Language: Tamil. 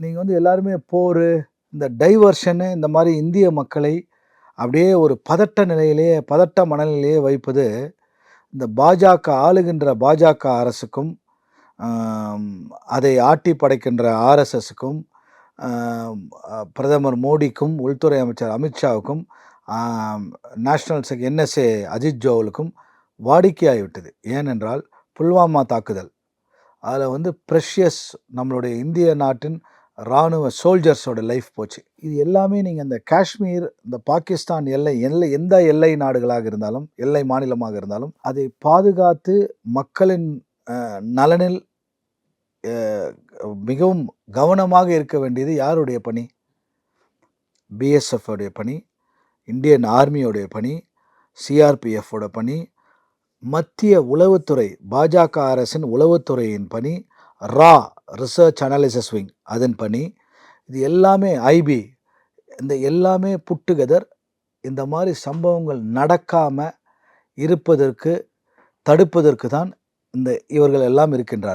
நீங்கள் வந்து எல்லாருமே போர் இந்த டைவர்ஷனு இந்த மாதிரி இந்திய மக்களை அப்படியே ஒரு பதட்ட நிலையிலேயே பதட்ட மனநிலையே வைப்பது இந்த பாஜக ஆளுகின்ற பாஜக அரசுக்கும் அதை ஆட்டி படைக்கின்ற ஆர்எஸ்எஸுக்கும் பிரதமர் மோடிக்கும் உள்துறை அமைச்சர் அமித்ஷாவுக்கும் நேஷனல் செக் என்எஸ்ஏ அஜித் ஜோவலுக்கும் வாடிக்கையாகிவிட்டது. ஏனென்றால் புல்வாமா தாக்குதல். அதில் வந்து ப்ரெஷியஸ் நம்மளுடைய இந்திய நாட்டின் இராணுவ சோல்ஜர்ஸோட லைஃப் போச்சு. இது எல்லாமே நீங்கள் இந்த காஷ்மீர் இந்த பாகிஸ்தான் எல்லை எல்லை எந்த எல்லை நாடுகளாக இருந்தாலும் எல்லை மாநிலமாக இருந்தாலும் அதை பாதுகாத்து மக்களின் நலனில் மிகவும் கவனமாக இருக்க வேண்டியது யாருடைய பணி? பிஎஸ்எஃப் உடைய பணி இந்தியன் ஆர்மியோடைய பணி சிஆர்பிஎஃபோட பணி மத்திய உளவுத்துறை பாஜக அரசின் உளவுத்துறையின் பணி ரா ரிசர்ச் அனாலிசிஸ் விங் அதன் பணி இது எல்லாமே ஐபி இந்த எல்லாமே புட்டுகெதர் இந்த மாதிரி சம்பவங்கள் நடக்காமல் இருப்பதற்கு தடுப்பதற்கு தான் இந்த இவர்கள் எல்லாம் இருக்கின்றார்கள்.